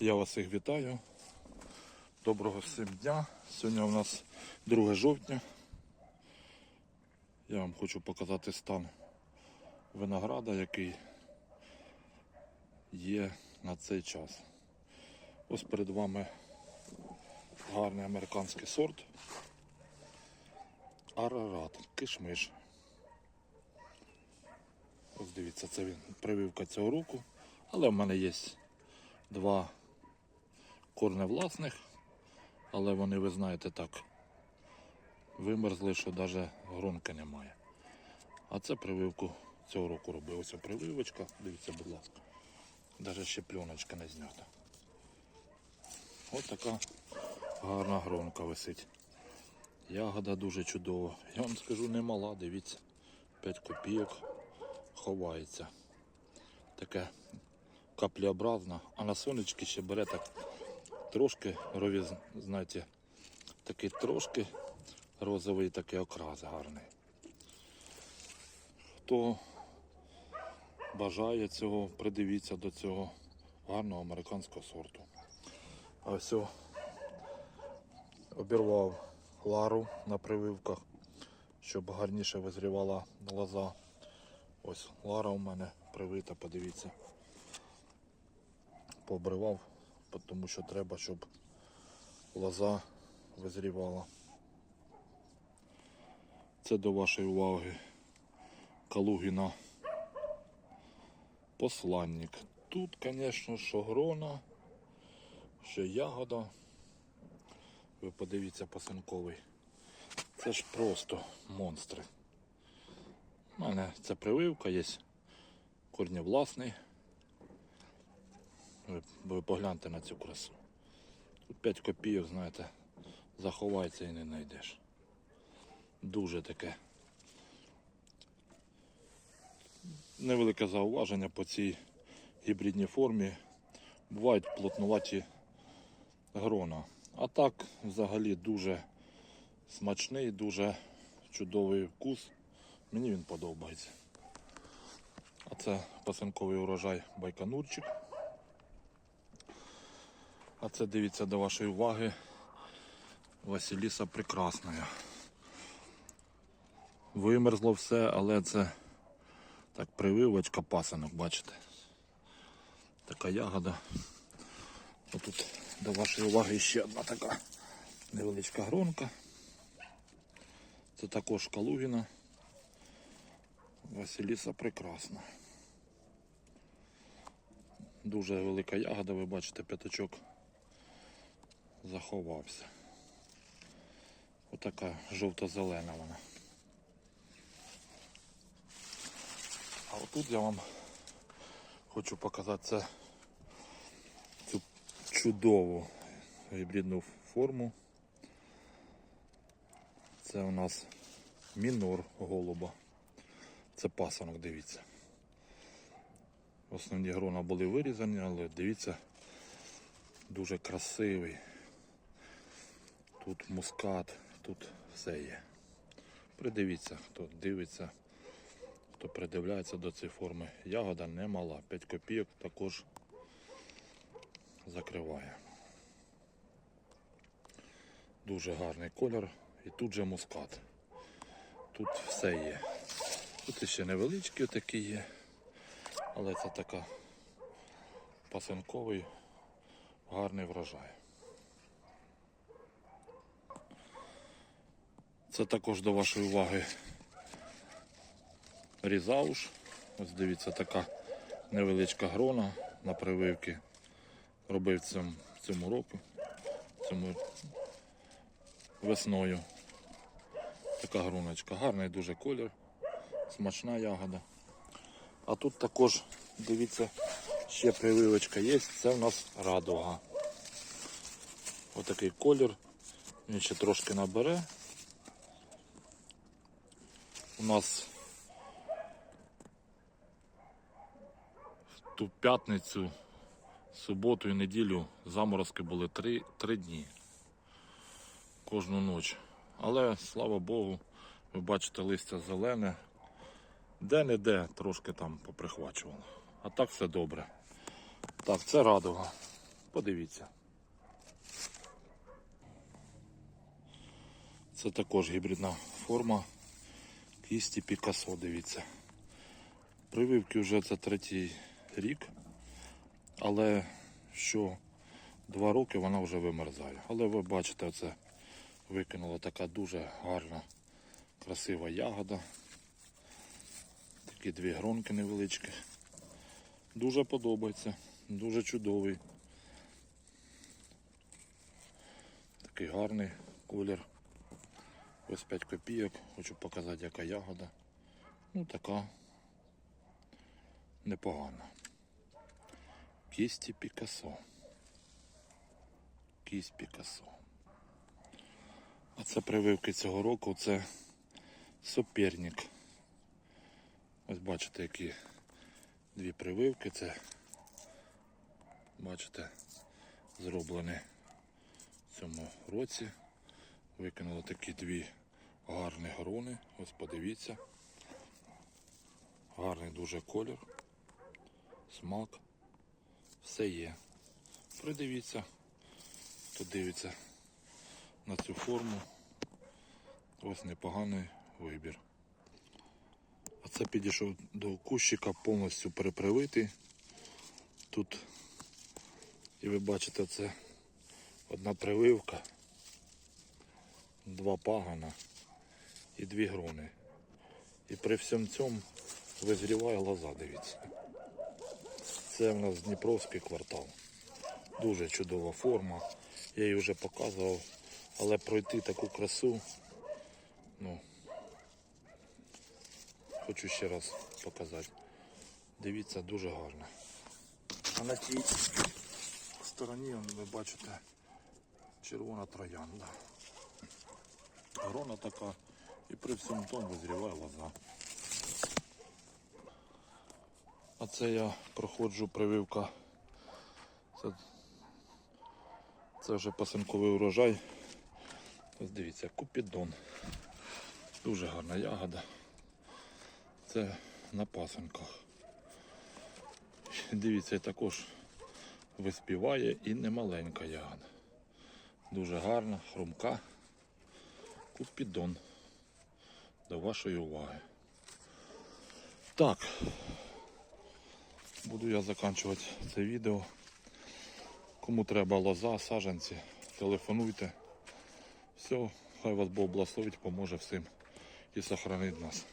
Я вас всіх вітаю. Доброго всім дня. Сьогодні у нас 2 жовтня. Я вам хочу показати стан винограда, який є на цей час. Ось перед вами гарний американський сорт. Арарат, кишмиш. Ось дивіться, це він прививка цього року. Але в мене є два корне власних, але вони, ви знаєте, так вимерзли, що навіть гронки немає. А це прививку цього року робив. Ось прививочка, дивіться, будь ласка. Навіть ще пленочка не знята. Ось така гарна гронка висить. Ягода дуже чудова. Я вам скажу, не мала, дивіться. 5 копійок ховається. Таке каплеобразна, а на сонечки ще бере так трошки ровіз, знаєте, такий трошки розовий такий окрас гарний. Хто бажає цього, придивіться до цього гарного американського сорту. А ось обірвав лару на прививках, щоб гарніше визрівала лоза. Ось лара у мене привита, подивіться. Пообривав, тому що треба, щоб лоза визрівала. Це до вашої уваги Калугіна посланник. Тут, звісно, що грона, що ягода. Ви подивіться пасинковий. Це ж просто монстри. У мене це прививка є. Корнєвласний. Ви, погляньте на цю красу. Тут 5 копійок, знаєте, заховається і не знайдеш. Дуже таке. Невелике зауваження по цій гібридній формі. Бувають плотнуваті грона. А так взагалі дуже смачний, дуже чудовий вкус. Мені він подобається. А це пасинковий урожай байконурчик. А це дивіться до вашої уваги Василіса Прекрасна. Вимерзло все, але це так прививочка пасинок, бачите. Така ягода. Отут до вашої уваги ще одна така невеличка гронка. Це також Калугіна. Василіса прекрасна. Дуже велика ягода, ви бачите, п'ятачок заховався. Отака жовто-зелена вона. А отут я вам хочу показати це, цю чудову гібридну форму. Це у нас мінор голуба. Це пасанок, дивіться. Основні грона були вирізані, але дивіться, дуже красивий. Тут мускат, тут все є. Придивіться, хто дивиться, хто придивляється до цієї форми. Ягода немала, 5 копійок також закриває. Дуже гарний колір і тут же мускат. Тут все є. Тут ще невеличкі такі є, але це така пасинковий гарний врожай. Це також до вашої уваги різауш. Ось дивіться, така невеличка грона на прививки. Робив цьому, цьому року, цьому весною. Така груночка, гарний дуже колір, смачна ягода. А тут також, дивіться, ще прививочка є, це в нас радуга. Отакий колір. Він ще трошки набере. У нас в ту п'ятницю, суботу і неділю заморозки були три, три дні. Кожну ніч. Але слава Богу, ви бачите листя зелене. Де-не-де трошки там поприхвачувало. А так все добре. Так, це радуга. Подивіться. Це також гібридна форма кісті Пікасо, дивіться. Прививки вже це третій рік, але що два роки вона вже вимерзає. Але ви бачите, оце викинула така дуже гарна, красива ягода. Такі дві гронки невеличкі. Дуже подобається, дуже чудовий. Такий гарний колір. Ось 5 копійок. Хочу показати, яка ягода. Ну така непогана. Кісті Пікасо. Кість Пікасо. А це прививки цього року, це соперник. Ось бачите, які дві прививки. Це бачите, зроблені в цьому році. Викинули такі дві гарні грони. Ось подивіться. Гарний дуже колір, смак. Все є. Придивіться, хто дивиться на цю форму. Ось непоганий вибір. А це підійшов до кущика повністю перепривитий. Тут, і ви бачите, це одна прививка, два пагана і дві грони. І при всьому цьому визріває лоза, дивіться. Це в нас Дніпровський квартал. Дуже чудова форма. Я її вже показував, але пройти таку красу, ну, хочу ще раз показати. Дивіться, дуже гарно. А на тій стороні ви бачите червона троянда. Грона така і при всьому тому визріває лоза. А це я проходжу прививка. Це, це вже пасинковий урожай. Ось дивіться, купідон. Дуже гарна ягода. Це на пасинках. Дивіться, також виспіває і немаленька ягода. Дуже гарна, хрумка. Купідон. До вашої уваги. Так. Буду я закінчувати це відео. Кому треба лоза, саженці, телефонуйте. Все, хай вас Бог благословить, поможе всім і сохранить нас.